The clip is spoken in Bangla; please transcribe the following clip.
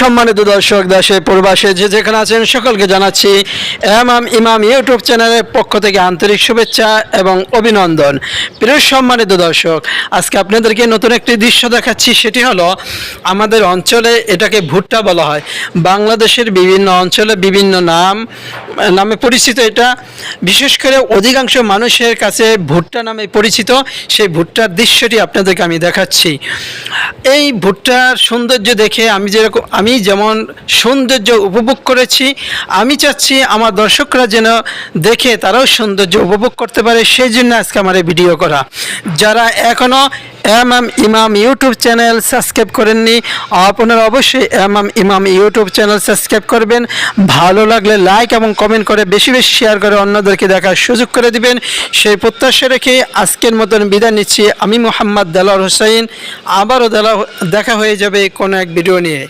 সম্মানিত দর্শক দেশে প্রবাসে যে যেখানে আছেন সকলকে জানাচ্ছি এমাম ইমাম ইউটিউব চ্যানেলের পক্ষ থেকে আন্তরিক শুভেচ্ছা এবং অভিনন্দন। প্রিয় সম্মানিত দর্শক, আজকে আপনাদেরকে নতুন একটি দৃশ্য দেখাচ্ছি, সেটি হলো আমাদের অঞ্চলে এটাকে ভুট্টা বলা হয়। বাংলাদেশের বিভিন্ন অঞ্চলে বিভিন্ন নাম নামে পরিচিত এটা। বিশেষ করে অধিকাংশ মানুষের কাছে ভুট্টা নামে পরিচিত, সেই ভুট্টার দৃশ্যটি আপনাদেরকে আমি দেখাচ্ছি। এই ভুট্টার সৌন্দর্য দেখে আমি যেরকম আমি যেমন সৌন্দর্য উপভোগ করেছি, আমি চাচ্ছি আমার দর্শকরা যেন দেখে তারাও সৌন্দর্য উপভোগ করতে পারে, সেই জন্য আজকে আমার এই ভিডিও করা। যারা এখনও M M Imam YouTube channel subscribe করেননি, আপনারা অবশ্যই M M Imam YouTube channel subscribe করবেন। ভালো লাগলে লাইক এবং কমেন্ট করে বেশি বেশি শেয়ার করে অন্যদেরকে দেখার সুযোগ করে দিবেন। সেই প্রত্যাশা রেখে আজকের মতন বিদায় নিচ্ছি। আমি মোহাম্মদ দেলার হোসাইন আবারও দেখা হয়ে যাবে কোনো এক ভিডিও নিয়ে।